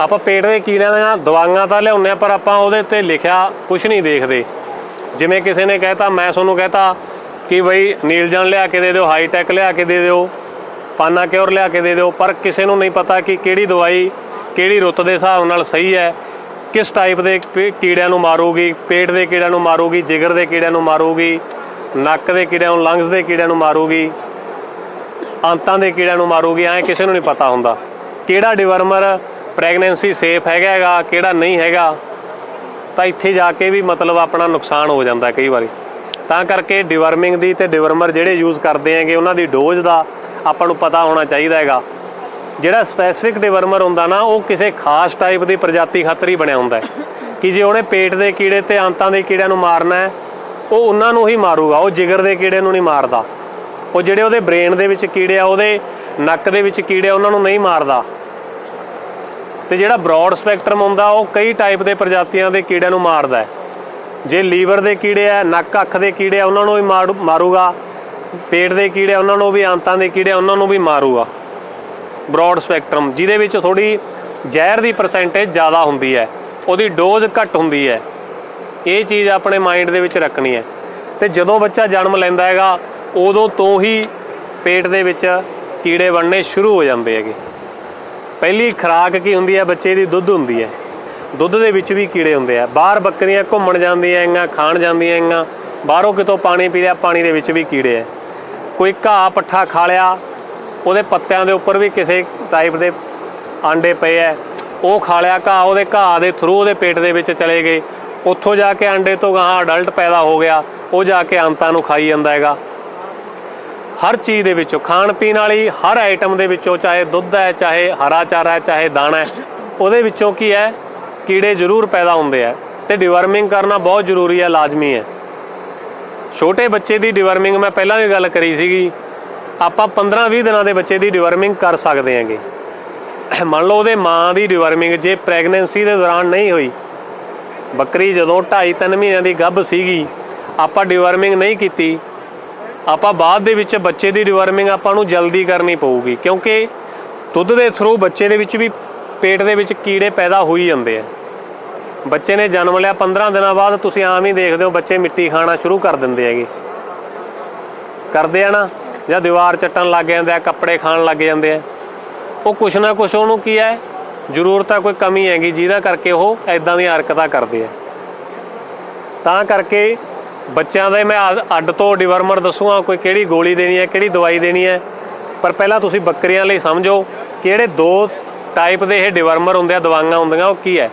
ਆਪਾਂ ਪੇਟ ਦੇ ਕੀੜਿਆਂ ਦੀਆਂ ਦਵਾਈਆਂ ਤਾਂ ਲਿਆਉਂਦੇ ਆ ਪਰ ਆਪਾਂ ਉਹਦੇ ਤੇ ਲਿਖਿਆ ਕੁਝ ਨਹੀਂ ਦੇਖਦੇ। ਜਿਵੇਂ ਕਿਸੇ ਨੇ ਕਹਿਤਾ, ਮੈਂ ਤੁਹਾਨੂੰ ਕਹਿਤਾ ਕਿ ਬਈ ਨੀਲਜਨ ਲਿਆ ਕੇ ਦੇ ਦਿਓ ਹਾਈਟੈਕ ਲਿਆ ਕੇ ਦੇ ਦਿਓ ਪਾਨਾ ਕਿਉਰ ਲਿਆ ਕੇ ਦੇ ਦਿਓ, ਪਰ ਕਿਸੇ ਨੂੰ ਨਹੀਂ ਪਤਾ ਕਿ ਕਿਹੜੀ ਦਵਾਈ ਕਿਹੜੀ ਰੁੱਤ ਦੇ ਹਿਸਾਬ ਨਾਲ ਸਹੀ ਹੈ, ਕਿਸ ਟਾਈਪ ਦੇ ਪੇ- ਕੀੜਿਆਂ ਨੂੰ ਮਾਰੂਗੀ, ਪੇਟ ਦੇ ਕੀੜਿਆਂ ਨੂੰ ਮਾਰੂਗੀ, ਜਿਗਰ ਦੇ ਕੀੜਿਆਂ ਨੂੰ ਮਾਰੂਗੀ, ਨੱਕ ਦੇ ਕੀੜਿਆਂ ਨੂੰ ਲੰਗਸ ਦੇ ਕੀੜਿਆਂ ਨੂੰ ਮਾਰੂਗੀ, ਅੰਤਾਂ ਦੇ ਕੀੜਿਆਂ ਨੂੰ ਮਾਰੂਗੀ, ਐ ਕਿਸੇ ਨੂੰ ਨਹੀਂ ਪਤਾ ਹੁੰਦਾ। ਕਿਹੜਾ ਡਿਵਰਮਰ ਪ੍ਰੈਗਨੈਂਸੀ ਸੇਫ ਹੈਗਾ ਹੈਗਾ ਕਿਹੜਾ ਨਹੀਂ ਹੈਗਾ, ਤਾਂ ਇੱਥੇ ਜਾ ਕੇ ਵੀ ਮਤਲਬ ਆਪਣਾ ਨੁਕਸਾਨ ਹੋ ਜਾਂਦਾ ਕਈ ਵਾਰੀ। ਤਾਂ ਕਰਕੇ ਡਿਵਰਮਿੰਗ ਦੀ ਤੇ ਡਿਵਰਮਰ ਜਿਹੜੇ ਯੂਜ਼ ਕਰਦੇ ਹੈਗੇ, ਉਹਨਾਂ ਦੀ ਡੋਜ਼ ਦਾ ਆਪਾਂ ਨੂੰ ਪਤਾ ਹੋਣਾ ਚਾਹੀਦਾ ਹੈਗਾ। ਜਿਹੜਾ ਸਪੈਸੀਫਿਕ ਡਿਵਰਮਰ ਹੁੰਦਾ ਨਾ, ਉਹ ਕਿਸੇ ਖਾਸ ਟਾਈਪ ਦੀ ਪ੍ਰਜਾਤੀ ਖਾਤਰ ਹੀ ਬਣਿਆ ਹੁੰਦਾ ਹੈ। ਕਿ ਜੇ ਉਹਨੇ ਪੇਟ ਦੇ ਕੀੜੇ ਤੇ ਅੰਤਾਂ ਦੇ ਕੀੜਿਆਂ ਨੂੰ ਮਾਰਨਾ ਹੈ, ਉਹ ਉਹਨਾਂ ਨੂੰ ਹੀ ਮਾਰੂਗਾ, ਉਹ ਜਿਗਰ ਦੇ ਕੀੜੇ ਨੂੰ ਨਹੀਂ ਮਾਰਦਾ। ਉਹ ਜਿਹੜੇ ਉਹਦੇ ਬ੍ਰੇਨ ਦੇ ਵਿੱਚ ਕੀੜੇ ਆ, ਉਹਦੇ ਨੱਕ ਦੇ ਵਿੱਚ ਕੀੜੇ ਉਹਨਾਂ ਨੂੰ ਨਹੀਂ ਮਾਰਦਾ। ਤੇ ਜਿਹੜਾ ਬ੍ਰੌਡ ਸਪੈਕਟਰਮ ਹੁੰਦਾ, ਉਹ ਕਈ ਟਾਈਪ ਦੇ ਪ੍ਰਜਾਤੀਆਂ ਦੇ ਕੀੜਿਆਂ ਨੂੰ ਮਾਰਦਾ ਹੈ। ਜੇ ਲੀਵਰ ਦੇ ਕੀੜੇ ਆ ਨੱਕ, ਅੱਖ ਦੇ ਕੀੜੇ ਆ ਉਹਨਾਂ ਨੂੰ ਵੀ ਮਾਰੂ- ਮਾਰੂਗਾ। ਪੇਟ ਦੇ ਕੀੜੇ ਉਹਨਾਂ ਨੂੰ ਵੀ, ਆਂਤਾਂ ਦੇ ਕੀੜੇ ਉਹਨਾਂ ਨੂੰ ਵੀ ਮਾਰੂਗਾ। ਬ੍ਰੌਡ ਸਪੈਕਟਰਮ ਜਿਹਦੇ ਵਿੱਚ ਥੋੜੀ ਜ਼ਹਿਰ ਦੀ ਪਰਸੈਂਟੇਜ ਜ਼ਿਆਦਾ ਹੁੰਦੀ ਹੈ। ਉਹਦੀ ਡੋਜ਼ ਘੱਟ ਹੁੰਦੀ ਹੈ। ਇਹ ਚੀਜ਼ ਆਪਣੇ ਮਾਈਂਡ ਦੇ ਵਿੱਚ ਰੱਖਣੀ ਹੈ। ਤੇ ਜਦੋਂ ਬੱਚਾ ਜਨਮ ਲੈਂਦਾ ਹੈਗਾ, ਉਦੋਂ ਤੋਂ ਹੀ ਪੇਟ ਦੇ ਵਿੱਚ ਕੀੜੇ ਬਣਨੇ ਸ਼ੁਰੂ ਹੋ ਜਾਂਦੇ ਹੈਗੇ। ਪਹਿਲੀ ਖੁਰਾਕ ਕੀ ਹੁੰਦੀ ਹੈ? ਬੱਚੇ ਦੀ ਦੁੱਧ ਹੁੰਦੀ ਹੈ। ਦੁੱਧ ਦੇ ਵਿੱਚ ਵੀ ਕੀੜੇ ਹੁੰਦੇ ਆ। ਬਾਹਰ ਬੱਕਰੀਆਂ ਘੁੰਮਣ ਜਾਂਦੀਆਂ ਹੈਗੀਆਂ, ਖਾਣ ਜਾਂਦੀਆਂ ਹੈਗੀਆਂ। ਬਾਹਰੋਂ ਕਿਤੋਂ ਪਾਣੀ ਪੀ ਲਿਆ, ਪਾਣੀ ਦੇ ਵਿੱਚ ਵੀ ਕੀੜੇ ਆ। ਕੋਈ ਘਾਹ ਪੱਠਾ ਖਾ ਲਿਆ, ਉਹਦੇ ਪੱਤਿਆਂ ਦੇ ਉੱਪਰ ਵੀ ਕਿਸੇ ਟਾਈਪ ਦੇ ਆਂਡੇ ਪਏ ਐ ਉਹ ਖਾ ਲਿਆ, ਘਾਹ ਉਹਦੇ ਘਾਹ ਦੇ ਥਰੂ ਉਹਦੇ ਪੇਟ ਦੇ ਵਿੱਚ ਚਲੇ ਗਏ। ਉੱਥੋਂ ਜਾ ਕੇ ਆਂਡੇ ਤੋਂ ਗਾਹਾਂ ਅਡਲਟ ਪੈਦਾ ਹੋ ਗਿਆ। ਉਹ ਜਾ ਕੇ ਅੰਤਾਂ ਨੂੰ ਖਾਈ ਜਾਂਦਾ ਹੈਗਾ। ਹਰ ਚੀਜ਼ ਦੇ ਵਿੱਚੋਂ, ਖਾਣ ਪੀਣ ਵਾਲੀ ਹਰ ਆਈਟਮ ਦੇ ਵਿੱਚੋਂ, ਚਾਹੇ ਦੁੱਧ ਹੈ, ਚਾਹੇ ਹਰਾ ਚਾਰਾ ਹੈ, ਚਾਹੇ ਦਾਣਾ ਹੈ, ਉਹਦੇ ਵਿੱਚੋਂ ਕੀ ਹੈ? ਕੀੜੇ ਜ਼ਰੂਰ ਪੈਦਾ ਹੁੰਦੇ ਆ ਤੇ ਡਿਵਰਮਿੰਗ ਕਰਨਾ ਬਹੁਤ ਜ਼ਰੂਰੀ ਹੈ, ਲਾਜ਼ਮੀ ਹੈ। ਛੋਟੇ ਬੱਚੇ ਦੀ ਡਿਵਰਮਿੰਗ ਮੈਂ ਪਹਿਲਾਂ ਵੀ ਗੱਲ ਕਰੀ ਸੀਗੀ, ਆਪਾਂ 15-20 ਦਿਨਾਂ ਦੇ ਬੱਚੇ ਦੀ ਡਿਵਰਮਿੰਗ ਕਰ ਸਕਦੇ ਹਾਂਗੇ। ਮੰਨ ਲਓ ਉਹਦੇ ਮਾਂ ਦੀ ਡਿਵਰਮਿੰਗ ਜੇ ਪ੍ਰੈਗਨੈਂਸੀ ਦੇ ਦੌਰਾਨ ਨਹੀਂ ਹੋਈ, ਬੱਕਰੀ ਜਦੋਂ 2.5-3 ਮਹੀਨਿਆਂ ਦੀ ਗੱਭ ਸੀਗੀ, ਆਪਾਂ ਡਿਵਰਮਿੰਗ ਨਹੀਂ ਕੀਤੀ ਆਪਾਂ ਬਾਅਦ ਦੇ ਵਿੱਚ ਬੱਚੇ ਦੀ ਡਿਵਰਮਿੰਗ ਆਪਾਂ ਨੂੰ ਜਲਦੀ ਕਰਨੀ ਪਊਗੀ, ਕਿਉਂਕਿ ਦੁੱਧ ਦੇ ਥਰੂ ਬੱਚੇ ਦੇ ਵਿੱਚ ਵੀ ਪੇਟ ਦੇ ਵਿੱਚ ਕੀੜੇ ਪੈਦਾ ਹੋਈ ਜਾਂਦੇ ਆ। ਬੱਚੇ ਨੇ ਜਨਮ ਲਿਆ 15 ਦਿਨਾਂ ਬਾਅਦ, ਤੁਸੀਂ ਆਮ ਹੀ ਦੇਖਦੇ ਹੋ ਬੱਚੇ ਮਿੱਟੀ ਖਾਣਾ ਸ਼ੁਰੂ ਕਰ ਦਿੰਦੇ ਹੈਗੇ। ਕਰਦੇ ਆ ਨਾ, ਜਾਂ ਦੀਵਾਰ ਚੱਟਣ ਲੱਗ ਜਾਂਦੇ ਆ, ਕੱਪੜੇ ਖਾਣ ਲੱਗ ਜਾਂਦੇ ਆ। ਉਹ ਕੁਛ ਨਾ ਕੁਛ ਉਹਨੂੰ ਕੀ ਹੈ ਜ਼ਰੂਰਤ ਹੈ ਕੋਈ ਕਮੀ ਹੈਗੀ, ਜਿਹਦਾ ਕਰਕੇ ਉਹ ਐਦਾਂ ਦੀਆਂ ਹਰਕਤਾਂ ਕਰਦੇ ਆ। ਤਾਂ ਕਰਕੇ ਬੱਚਿਆਂ ਦੇ ਮੈਂ ਅੱਡ- ਅੱਡ ਤੋਂ ਡਿਵਰਮਰ ਦੱਸੂਗਾ ਕੋਈ ਕਿਹੜੀ ਗੋਲੀ ਦੇਣੀ ਹੈ ਕਿਹੜੀ ਦਵਾਈ ਦੇਣੀ ਹੈ। ਪਰ ਪਹਿਲਾਂ ਤੁਸੀਂ ਬੱਕਰੀਆਂ ਲਈ ਸਮਝੋ ਕਿ ਜਿਹੜੇ ਦੋ ਟਾਈਪ ਦੇ ਇਹ ਡਿਵਰਮਰ ਹੁੰਦੇ ਆ ਦਵਾਈਆਂ ਹੁੰਦੀਆਂ ਉਹ ਕੀ ਹੈ।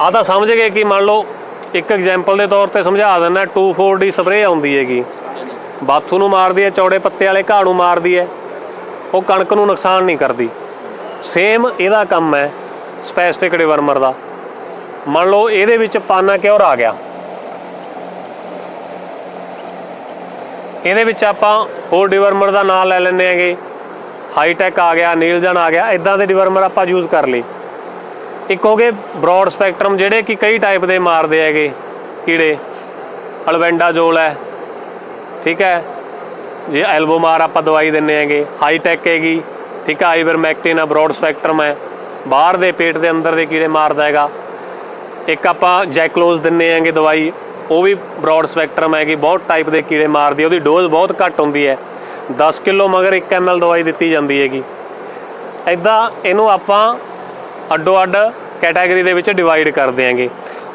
ਆ ਤਾਂ ਸਮਝ ਗਏ ਕਿ ਮੰਨ ਲਓ ਇੱਕ ਐਗਜ਼ਾਮਪਲ ਦੇ ਤੌਰ ਤੇ ਸਮਝਾ ਦਿੰਦਾ 2,4-D ਸਪਰੇਅ ਆਉਂਦੀ ਹੈਗੀ। ਬਾਥੂ ਨੂੰ ਮਾਰਦੀ ਹੈ ਚੌੜੇ ਪੱਤੇ ਵਾਲੇ ਘਾਹ ਨੂੰ ਮਾਰਦੀ ਹੈ। ਉਹ ਕਣਕ ਨੂੰ ਨੁਕਸਾਨ ਨਹੀਂ ਕਰਦੀ। ਸੇਮ ਇਹਦਾ ਕੰਮ ਹੈ ਸਪੈਸੀਫਿਕ ਡਿਵਰਮਰ ਦਾ। ਮੰਨ ਲਓ ਇਹਦੇ ਵਿੱਚ ਪਾਨਾ ਕਿਉਰ ਆ ਗਿਆ। ਇਹਦੇ ਵਿੱਚ ਆਪਾਂ ਹੋਰ ਡਿਵਰਮਰ ਦਾ ਨਾਮ ਲੈ ਲੈਂਦੇ ਹੈਗੇ। ਹਾਈਟੈਕ ਆ ਗਿਆ ਨੀਲਜਨ ਆ ਗਿਆ ਇਦਾਂ ਦੇ ਡਿਵਰਮਰ ਆਪਾਂ ਯੂਜ਼ ਕਰ ਲਈ ਇੱਕ ਹੋ ਗਏ ਬ੍ਰੌਡ ਸਪੈਕਟਰਮ ਜਿਹੜੇ ਕਿ ਕਈ ਟਾਈਪ ਦੇ ਮਾਰਦੇ ਹੈਗੇ ਕੀੜੇ। ਅਲਵੈਂਡਾ ਜੋਲ ਹੈ, ਠੀਕ ਹੈ। ਜੇ ਐਲਬੋਮਾਰ ਆਪਾਂ ਦਵਾਈ ਦਿੰਨੇ ਹੈਗੇ ਹਾਈਟੈਕ ਹੈਗੀ, ਠੀਕ ਹੈ। ਆਈਵਰਮੈਕਟਿਨ ਆ ਬ੍ਰੌਡ ਸਪੈਕਟਰਮ ਹੈ। ਬਾਹਰ ਦੇ ਪੇਟ ਦੇ ਅੰਦਰ ਦੇ ਕੀੜੇ ਮਾਰਦਾ ਹੈਗਾ। ਇੱਕ ਆਪਾਂ ਜੈਕਲੋਜ਼ ਦਿੰਨੇ ਹੈਗੇ ਦਵਾਈ। ਉਹ ਵੀ ਬ੍ਰੌਡ ਸਪੈਕਟਰਮ ਹੈਗੀ, ਬਹੁਤ ਟਾਈਪ ਦੇ ਕੀੜੇ ਮਾਰਦੀ ਉਹਦੀ ਡੋਜ਼ ਬਹੁਤ ਘੱਟ ਹੁੰਦੀ ਹੈ। 10 ਕਿਲੋ ਮਗਰ 1 ml ਦਵਾਈ ਦਿੱਤੀ ਜਾਂਦੀ ਹੈਗੀ। ਐਦਾਂ ਇਹਨੂੰ ਆਪਾਂ ਅੱਡੋ ਅੱਡ ਕੈਟਾਗਰੀ ਦੇ ਵਿੱਚ ਡਿਵਾਈਡ ਕਰਦੇ ਆਂਗੇ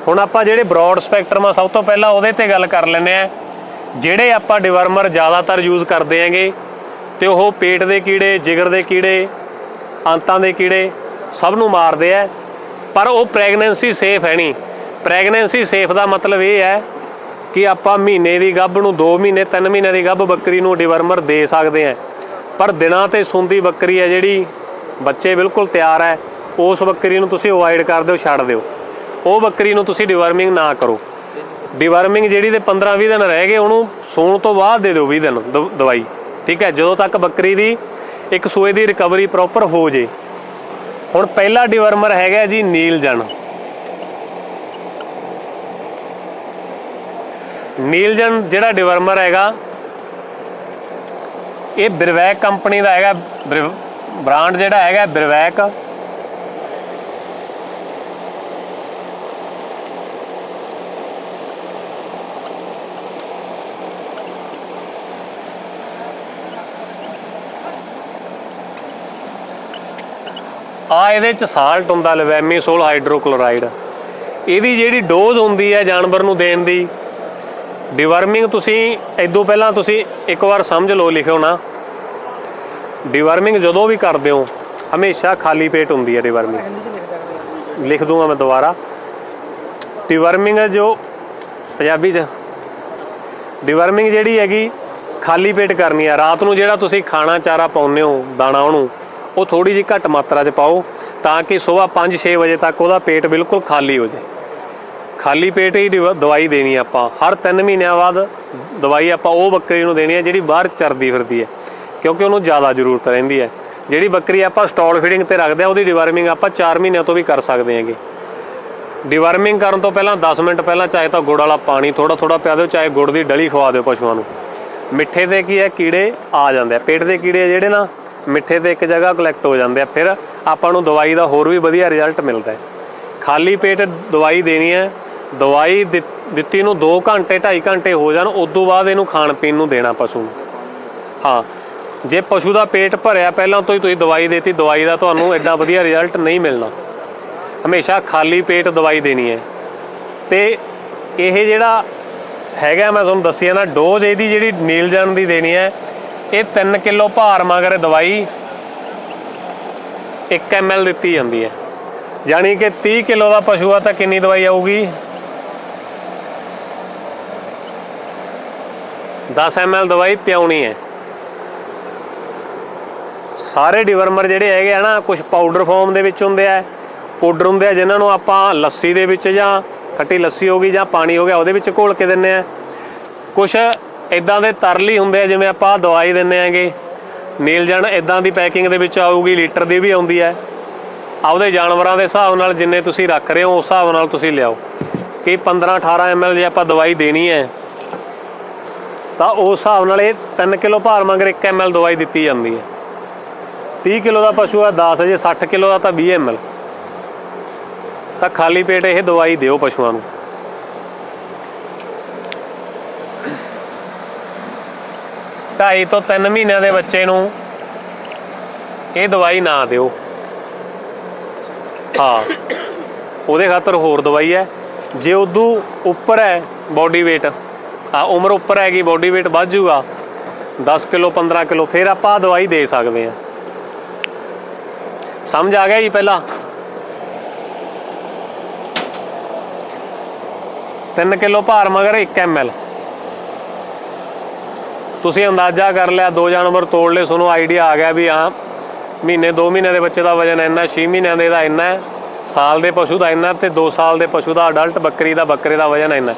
ਹੁਣ ਆਪਾਂ ਜਿਹੜੇ ਬ੍ਰੌਡ ਸਪੈਕਟਰਮ ਆ, ਸਭ ਤੋਂ ਪਹਿਲਾਂ ਉਹਦੇ ਤੇ ਗੱਲ ਕਰ ਲੈਂਦੇ ਆ ਜਿਹੜੇ ਆਪਾਂ ਡਿਵਰਮਰ ਜ਼ਿਆਦਾਤਰ ਯੂਜ਼ ਕਰਦੇ ਆਂਗੇ ਤੇ ਉਹ ਪੇਟ ਦੇ ਕੀੜੇ, ਜਿਗਰ ਦੇ ਕੀੜੇ, ਅੰਤਾਂ ਦੇ ਕੀੜੇ ਸਭ ਨੂੰ ਮਾਰਦੇ ਆ। ਪਰ ਉਹ ਪ੍ਰੈਗਨੈਂਸੀ ਸੇਫ ਹੈ ਨਹੀਂ। ਪ੍ਰੈਗਨੈਂਸੀ ਸੇਫ ਦਾ ਮਤਲਬ ਇਹ ਹੈ ਕਿ ਆਪਾਂ ਮਹੀਨੇ ਦੀ ਗੱਭ ਨੂੰ 2 ਮਹੀਨੇ 3 ਮਹੀਨੇ ਦੀ ਗੱਭ ਬੱਕਰੀ ਨੂੰ ਡਿਵਰਮਰ ਦੇ ਸਕਦੇ ਆ ਪਰ ਦਿਨਾਂ ਤੇ ਸੁੰਦੀ ਬੱਕਰੀ ਹੈ ਜਿਹੜੀ, ਬੱਚੇ ਬਿਲਕੁਲ ਤਿਆਰ ਹੈ, ਉਸ ਬੱਕਰੀ ਨੂੰ ਤੁਸੀਂ ਅਵੋਇਡ ਕਰ ਦਿਓ, ਛੱਡ ਦਿਓ। ਉਹ ਬੱਕਰੀ ਨੂੰ ਤੁਸੀਂ ਡਿਵਰਮਿੰਗ ਨਾ ਕਰੋ। ਡਿਵਰਮਿੰਗ ਜਿਹੜੀ ਦੇ 15-20 ਦਿਨ ਰਹਿ ਗਏ, ਉਹਨੂੰ ਸੌਣ ਤੋਂ ਬਾਅਦ ਦੇ ਦਿਓ 20 ਦਿਨ ਦ- ਦਵਾਈ। ਠੀਕ ਹੈ, ਜਦੋਂ ਤੱਕ ਬੱਕਰੀ ਦੀ ਇੱਕ ਸੂਏ ਦੀ ਰਿਕਵਰੀ ਪ੍ਰੋਪਰ ਹੋ ਜੇ। ਹੁਣ ਪਹਿਲਾ ਡਿਵਰਮਰ ਹੈਗਾ ਜੀ ਨੀਲ ਜਨ ਨੀਲਜਨ ਜਿਹੜਾ ਡਿਵਰਮਰ ਹੈਗਾ, ਇਹ ਬਿਰਵੈਕ ਕੰਪਨੀ ਦਾ ਹੈਗਾ ਬ੍ਰਾਂਡ ਜਿਹੜਾ ਹੈਗਾ ਬਿਰਵੈਕ ਆ ਇਹਦੇ ਚ ਸਾਲਟ ਹੁੰਦਾ ਲਵੈਮੀਸੋਲ ਹਾਈਡਰੋਕਲੋਰਾਈਡ ਇਹਦੀ ਜਿਹੜੀ ਡੋਜ਼ ਹੁੰਦੀ ਹੈ ਜਾਨਵਰ ਨੂੰ ਦੇਣ ਦੀ ਡਿਵਰਮਿੰਗ ਤੁਸੀਂ ਇਦੋਂ ਪਹਿਲਾਂ ਤੁਸੀਂ ਇੱਕ ਵਾਰ ਸਮਝ ਲਓ ਲਿਖਿਓ ਨਾ। ਡਿਵਰਮਿੰਗ ਜਦੋਂ ਵੀ ਕਰਦੇ ਹੋ ਹਮੇਸ਼ਾ ਖਾਲੀ ਪੇਟ ਹੁੰਦੀ ਹੈ ਡਿਵਰਮਿੰਗ ਲਿਖ ਦੂੰਗਾ ਮੈਂ ਦੁਬਾਰਾ। ਡਿਵਰਮਿੰਗ ਜੋ ਪੰਜਾਬੀ ਚ। ਡਿਵਰਮਿੰਗ ਜਿਹੜੀ ਹੈਗੀ ਖਾਲੀ ਪੇਟ ਕਰਨੀ ਆ ਰਾਤ ਨੂੰ ਜਿਹੜਾ ਤੁਸੀਂ ਖਾਣਾ ਚਾਰਾ ਪਾਉਂਦੇ ਹੋ ਦਾਣਾ ਉਹਨੂੰ ਉਹ ਥੋੜੀ ਜਿਹੀ ਘੱਟ ਮਾਤਰਾ 'ਚ ਪਾਓ ਤਾਂ ਕਿ ਸਵੇਰ 5-6 ਵਜੇ ਤੱਕ ਉਹਦਾ ਪੇਟ ਬਿਲਕੁਲ ਖਾਲੀ ਹੋ ਜਾਏ। ਖਾਲੀ ਪੇਟ ਹੀ ਦਿਵ- ਦਵਾਈ ਦੇਣੀ ਆਪਾਂ। ਹਰ 3 ਮਹੀਨਿਆਂ ਬਾਅਦ ਦਵਾਈ ਆਪਾਂ ਉਹ ਬੱਕਰੀ ਨੂੰ ਦੇਣੀ ਹੈ ਜਿਹੜੀ ਬਾਹਰ ਚਰਦੀ ਫਿਰਦੀ ਹੈ ਕਿਉਂਕਿ ਉਹਨੂੰ ਜ਼ਿਆਦਾ ਜ਼ਰੂਰਤ ਰਹਿੰਦੀ ਹੈ ਜਿਹੜੀ ਬੱਕਰੀ ਆਪਾਂ ਸਟਾਲ ਫੀਡਿੰਗ ਤੇ ਰੱਖਦੇ ਆ, ਉਹਦੀ ਡਿਵਰਮਿੰਗ ਆਪਾਂ 4 ਮਹੀਨਿਆਂ ਤੋਂ ਵੀ ਕਰ ਸਕਦੇ ਹਾਂਗੇ। ਡਿਵਰਮਿੰਗ ਕਰਨ ਤੋਂ ਪਹਿਲਾਂ 10 ਮਿੰਟ ਪਹਿਲਾਂ ਚਾਹੇ ਤਾਂ ਗੁੜ ਵਾਲਾ ਪਾਣੀ ਥੋੜਾ ਥੋੜਾ ਪਿਆ ਦਿਓ, ਚਾਹੇ ਗੁੜ ਦੀ ਡਲੀ ਖਵਾ ਦਿਓ ਪਸ਼ੂਆਂ ਨੂੰ। ਮਿੱਠੇ ਤੇ ਕੀ ਹੈ ਕੀੜੇ ਆ ਜਾਂਦੇ ਆ। ਪੇਟ ਦੇ ਕੀੜੇ ਜਿਹੜੇ ਨਾ, ਮਿੱਠੇ ਤੇ ਇੱਕ ਜਗ੍ਹਾ ਕਲੈਕਟ ਹੋ ਜਾਂਦੇ ਆ। ਫਿਰ ਆਪਾਂ ਨੂੰ ਦਵਾਈ ਦਾ ਹੋਰ ਵੀ ਵਧੀਆ ਰਿਜ਼ਲਟ ਮਿਲਦਾ ਹੈ। ਖਾਲੀ ਪੇਟ ਦਵਾਈ ਦੇਣੀ ਹੈ ਦਵਾਈ ਦਿੱਤ- ਦਿੱਤੀ ਨੂੰ 2 ਘੰਟੇ 2.5 ਘੰਟੇ ਹੋ ਜਾਣ, ਉਸ ਤੋਂ ਬਾਅਦ ਇਹਨੂੰ ਖਾਣ ਪੀਣ ਨੂੰ ਦੇਣਾ ਪਸ਼ੂ ਨੂੰ। ਹਾਂ, ਜੇ ਪਸ਼ੂ ਦਾ ਪੇਟ ਭਰਿਆ, ਪਹਿਲਾਂ ਤੋਂ ਹੀ ਤੁਸੀਂ ਦਵਾਈ ਦੇਤੀ, ਦਵਾਈ ਦਾ ਤੁਹਾਨੂੰ ਐਡਾ ਵਧੀਆ ਰਿਜ਼ਲਟ ਨਹੀਂ ਮਿਲਣਾ। ਹਮੇਸ਼ਾ ਖਾਲੀ ਪੇਟ ਦਵਾਈ ਦੇਣੀ ਹੈ। ਤੇ ਇਹ ਜਿਹੜਾ ਹੈਗਾ, ਮੈਂ ਤੁਹਾਨੂੰ ਦੱਸਿਆ ਨਾ ਡੋਜ਼ ਇਹਦੀ ਜਿਹੜੀ ਨੀਲ ਜਨ ਦੀ ਦੇਣੀ ਹੈ, ਇਹ 3 ਕਿਲੋ ਭਾਰ ਮਗਰ ਦਵਾਈ 1 ml ਦਿੱਤੀ ਜਾਂਦੀ ਹੈ। ਯਾਨੀ ਕਿ 30 ਕਿਲੋ ਦਾ ਪਸ਼ੂ ਆ ਤਾਂ ਕਿੰਨੀ ਦਵਾਈ ਆਊਗੀ? 10 ml ਦਵਾਈ ਪਿਆਉਣੀ ਹੈ। ਸਾਰੇ ਡਿਵਰਮਰ ਜਿਹੜੇ ਹੈਗੇ ਆ ਨਾ ਕੁਝ ਪਾਊਡਰ ਫਾਰਮ ਦੇ ਵਿੱਚ ਹੁੰਦੇ ਆ ਪਾਊਡਰ ਹੁੰਦੇ ਆ ਜਿਨ੍ਹਾਂ ਨੂੰ ਆਪਾਂ ਲੱਸੀ ਦੇ ਵਿੱਚ ਜਾਂ ਖੱਟੀ ਲੱਸੀ ਹੋ ਗਈ ਜਾਂ ਪਾਣੀ ਹੋ ਗਿਆ, ਉਹਦੇ ਵਿੱਚ ਘੋਲ ਕੇ ਦਿੰਨੇ ਆ। ਕੁਝ ਇਦਾਂ ਦੇ ਤਰਲੀ ਹੁੰਦੇ ਆ, ਜਿਵੇਂ ਆਪਾਂ ਦਵਾਈ ਦਿੰਨੇ ਆਂਗੇ। ਨੀਲਜਨ ਇਦਾਂ ਦੀ ਪੈਕਿੰਗ ਦੇ ਵਿੱਚ ਆਊਗੀ, ਲੀਟਰ ਦੀ ਵੀ ਆਉਂਦੀ ਹੈ। ਆਪਦੇ ਜਾਨਵਰਾਂ ਦੇ ਹਿਸਾਬ ਨਾਲ ਜਿੰਨੇ ਤੁਸੀਂ ਰੱਖ ਰਹੇ ਹੋ, ਉਸ ਹਿਸਾਬ ਨਾਲ ਤੁਸੀਂ ਲਿਆਓ। ਕਿ 15 18 ml ਜੇ ਆਪਾਂ ਦਵਾਈ ਦੇਣੀ ਹੈ ਤਾਂ ਉਸ ਹਿਸਾਬ ਨਾਲ ਇਹ 3 ਕਿਲੋ ਭਾਰ ਮਗਰ 1 ml ਦਵਾਈ ਦਿੱਤੀ ਜਾਂਦੀ ਹੈ। 30 ਕਿਲੋ ਦਾ ਪਸ਼ੂ ਆ 10 ਜੇ 60 ਕਿਲੋ ਦਾ ਤਾਂ 20 ml ਤਾਂ ਖਾਲੀ ਪੇਟ ਇਹ ਦਵਾਈ ਦਿਓ ਪਸ਼ੂਆਂ ਨੂੰ। ਢਾਈ ਤੋਂ 3 ਮਹੀਨਿਆਂ ਦੇ ਬੱਚੇ ਨੂੰ ਇਹ ਦਵਾਈ ਨਾ ਦਿਓ। ਹਾਂ, ਉਹਦੇ ਖਾਤਰ ਹੋਰ ਦਵਾਈ ਹੈ। ਜੇ ਉਦੋਂ ਉੱਪਰ ਹੈ ਬਾਡੀ weight ਉਮਰ ਉੱਪਰ ਹੈਗੀ ਬੋਡੀ weight ਵੱਧ ਜਾਊਗਾ। 10 ਕਿਲੋ 15 ਕਿਲੋ, ਫਿਰ ਆਪਾਂ ਦਵਾਈ ਦੇ ਸਕਦੇ ਹਾਂ। ਸਮਝ ਆ ਗਿਆ ਜੀ ਪਹਿਲਾਂ? ਤਿੰਨ ਕਿਲੋ ਭਾਰ ਮਗਰ 1 ml ਤੁਸੀਂ ਅੰਦਾਜ਼ਾ ਕਰ ਲਿਆ, ਦੋ ਜਾਨਵਰ ਤੋੜ ਲਏ, ਤੁਹਾਨੂੰ ਆਈਡੀਆ ਆ ਗਿਆ ਵੀ ਹਾਂ, ਮਹੀਨੇ 2 ਮਹੀਨੇ ਦੇ ਬੱਚੇ ਦਾ ਵਜਨ ਇੰਨਾ 6 ਮਹੀਨਿਆਂ ਦੇ ਦਾ ਇੰਨਾ ਸਾਲ ਦੇ ਪਸ਼ੂ ਦਾ ਇੰਨਾ ਤੇ 2 ਸਾਲ ਦੇ ਪਸ਼ੂ ਦਾ ਅਡਲਟ ਬੱਕਰੀ ਦਾ, ਬੱਕਰੇ ਦਾ ਵਜਨ ਇੰਨਾ